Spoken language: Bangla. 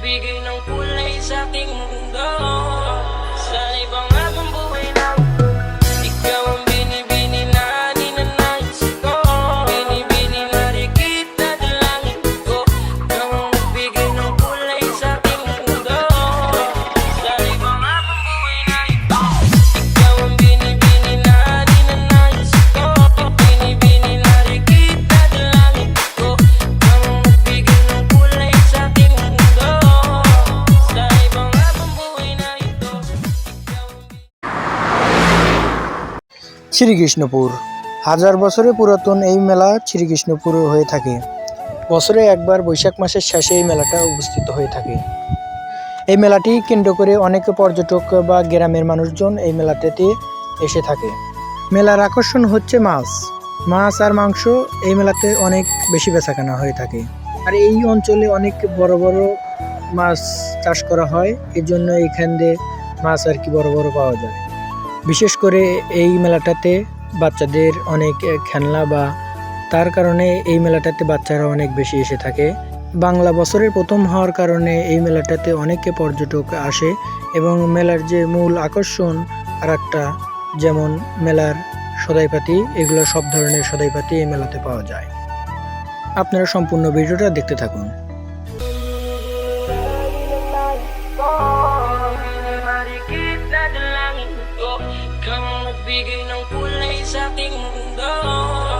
nagbigay ng kulay sa aking mundo Srikrishnapur. হাজার বছরের পুরাতন এই মেলা শ্রীকৃষ্ণপুর হয়ে থাকে। বছরে একবার বৈশাখ মাসের শেষে এই মেলাটা উপস্থিত হয়ে থাকে। এই মেলাটি কেন্দ্র করে অনেক পর্যটক বা গ্রামের মানুষজন এই মেলাটাতে এসে থাকে। মেলার আকর্ষণ হচ্ছে মাছ। মাছ আর মাংস এই মেলাতে অনেক বেশি বেচাকেনা হয়ে থাকে। আর এই অঞ্চলে অনেক বড় বড় মাছ চাষ করা হয়। এর জন্য এইখান দিয়ে মাছ আর কি বড় বড় পাওয়া যায়। বিশেষ করে এই মেলাটাতে বাচ্চাদের অনেক খেলনা বা তার কারণে এই মেলাটাতে বাচ্চারা অনেক বেশি এসে থাকে। বাংলা বছরের প্রথম হওয়ার কারণে এই মেলাটাতে অনেকে পর্যটক আসে এবং মেলার যে মূল আকর্ষণ আর একটা যেমন মেলার সদাইপাতি, এগুলো সব ধরনের সদাইপাতি এই মেলাতে পাওয়া যায়। আপনারা সম্পূর্ণ ভিডিওটা দেখতে থাকুন। Ang nagbigay ng kulay sa aking mundo